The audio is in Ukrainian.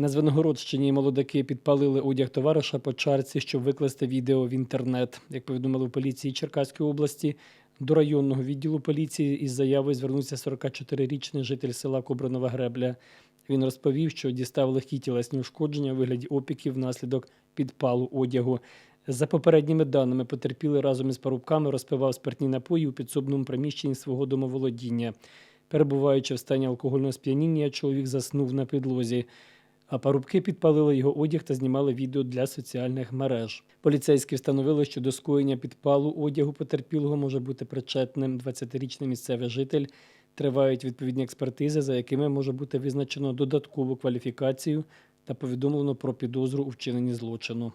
На Звенигородщині молодаки підпалили одяг товариша по чарці, щоб викласти відео в інтернет. Як повідомили в поліції Черкаської області, до районного відділу поліції із заявою звернувся 44-річний житель села Кобранова Гребля. Він розповів, що дістав легкі тілесні ушкодження у вигляді опіків внаслідок підпалу одягу. За попередніми даними, потерпілий разом із парубками розпивав спиртні напої у підсобному приміщенні свого домоволодіння. Перебуваючи в стані алкогольного сп'яніння, чоловік заснув на підлозі. А парубки підпалили його одяг та знімали відео для соціальних мереж. Поліцейські встановили, що до скоєння підпалу одягу потерпілого може бути причетним 20-річний місцевий житель. Тривають відповідні експертизи, за якими може бути визначено додаткову кваліфікацію та повідомлено про підозру у вчиненні злочину.